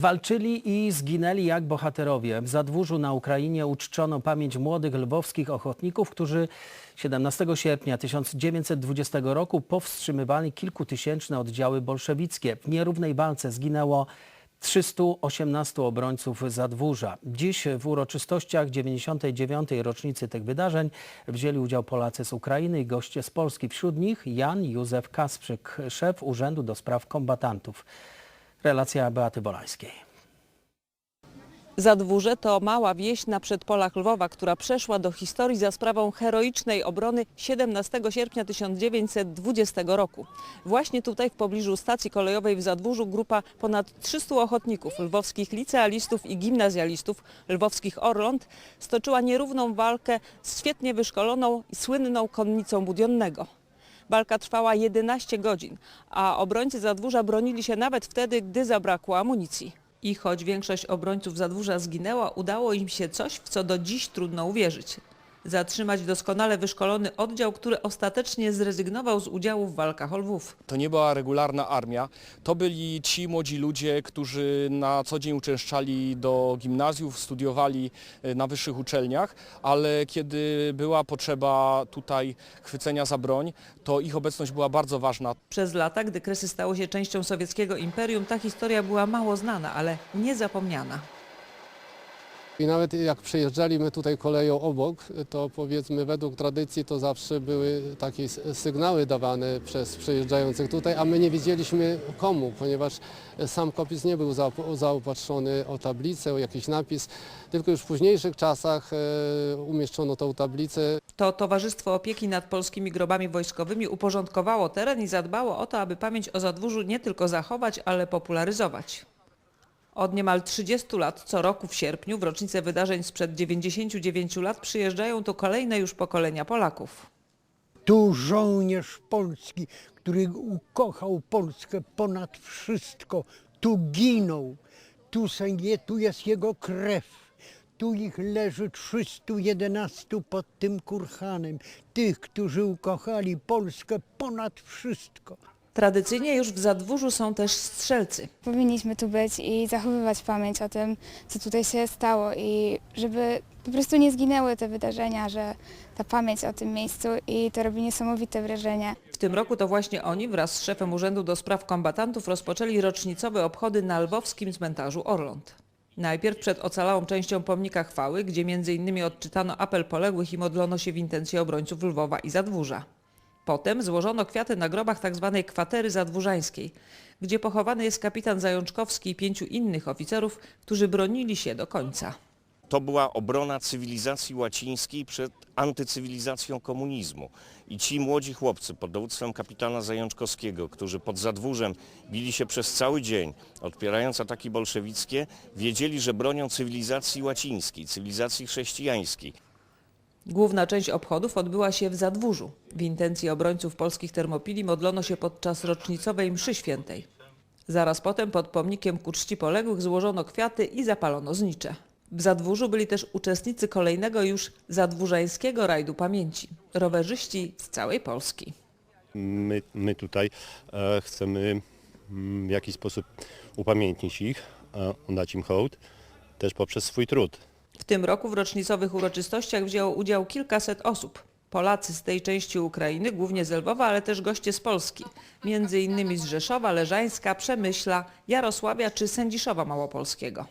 Walczyli i zginęli jak bohaterowie. W Zadwórzu na Ukrainie uczczono pamięć młodych lwowskich ochotników, którzy 17 sierpnia 1920 roku powstrzymywali kilkutysięczne oddziały bolszewickie. W nierównej walce zginęło 318 obrońców Zadwórza. Dziś w uroczystościach 99. rocznicy tych wydarzeń wzięli udział Polacy z Ukrainy i goście z Polski. Wśród nich Jan Józef Kasprzyk, szef Urzędu do Spraw Kombatantów. Relacja Beaty Bolańskiej. Zadwórze to mała wieś na przedpolach Lwowa, która przeszła do historii za sprawą heroicznej obrony 17 sierpnia 1920 roku. Właśnie tutaj w pobliżu stacji kolejowej w Zadwórzu grupa ponad 300 ochotników, lwowskich licealistów i gimnazjalistów, lwowskich Orląt stoczyła nierówną walkę z świetnie wyszkoloną i słynną konnicą Budionnego. Walka trwała 11 godzin, a obrońcy Zadwórza bronili się nawet wtedy, gdy zabrakło amunicji. I choć większość obrońców Zadwórza zginęła, udało im się coś, w co do dziś trudno uwierzyć. Zatrzymać doskonale wyszkolony oddział, który ostatecznie zrezygnował z udziału w walkach o Lwów. To nie była regularna armia, to byli ci młodzi ludzie, którzy na co dzień uczęszczali do gimnazjów, studiowali e, na wyższych uczelniach, ale kiedy była potrzeba tutaj chwycenia za broń, to ich obecność była bardzo ważna. Przez lata, gdy Kresy stało się częścią sowieckiego imperium, ta historia była mało znana, ale niezapomniana. I nawet jak przejeżdżaliśmy tutaj koleją obok, to powiedzmy według tradycji to zawsze były takie sygnały dawane przez przejeżdżających tutaj, a my nie wiedzieliśmy komu, ponieważ sam kopis nie był zaop- zaopatrzony o tablicę, o jakiś napis, tylko już w późniejszych czasach e, umieszczono tą tablicę To Towarzystwo Opieki nad Polskimi Grobami Wojskowymi uporządkowało teren i zadbało o to, aby pamięć o Zadwórzu nie tylko zachować, ale popularyzować. Od niemal 30 lat co roku w sierpniu, w rocznicę wydarzeń sprzed 99 lat, przyjeżdżają tu kolejne już pokolenia Polaków. Tu żołnierz polski, który ukochał Polskę ponad wszystko. Tu ginął. Tu, je, tu jest jego krew. Tu ich leży 311 pod tym kurhanem. Tych, którzy ukochali Polskę ponad wszystko. Tradycyjnie już w Zadwórzu są też strzelcy. Powinniśmy tu być i zachowywać pamięć o tym, co tutaj się stało i żeby po prostu nie zginęły te wydarzenia, że ta pamięć o tym miejscu i to robi niesamowite wrażenie. W tym roku to właśnie oni wraz z szefem Urzędu do Spraw Kombatantów rozpoczęli rocznicowe obchody na lwowskim cmentarzu Orląt. Najpierw przed ocalałą częścią pomnika chwały, gdzie m.in. odczytano apel poległych i modlono się w intencji obrońców Lwowa i Zadwórza. Potem złożono kwiaty na grobach tzw. kwatery zadwórzańskiej, gdzie pochowany jest kapitan Zajączkowski i pięciu innych oficerów, którzy bronili się do końca. To była obrona cywilizacji łacińskiej przed antycywilizacją komunizmu. I ci młodzi chłopcy pod dowództwem kapitana Zajączkowskiego, którzy pod Zadwórzem bili się przez cały dzień, odpierając ataki bolszewickie, wiedzieli, że bronią cywilizacji łacińskiej, cywilizacji chrześcijańskiej. Główna część obchodów odbyła się w Zadwórzu. W intencji obrońców polskich termopili modlono się podczas rocznicowej mszy świętej. Zaraz potem pod pomnikiem ku czci poległych złożono kwiaty i zapalono znicze. W Zadwórzu byli też uczestnicy kolejnego już zadwórzańskiego rajdu pamięci. Rowerzyści z całej Polski. My, my tutaj e, chcemy mm, w jakiś sposób upamiętnić ich, e, oddać im hołd, też poprzez swój trud. W tym roku w rocznicowych uroczystościach wzięło udział kilkaset osób. Polacy z tej części Ukrainy, głównie z Lwowa, ale też goście z Polski. Między innymi z Rzeszowa, Leżańska, Przemyśla, Jarosławia czy Sędziszowa Małopolskiego.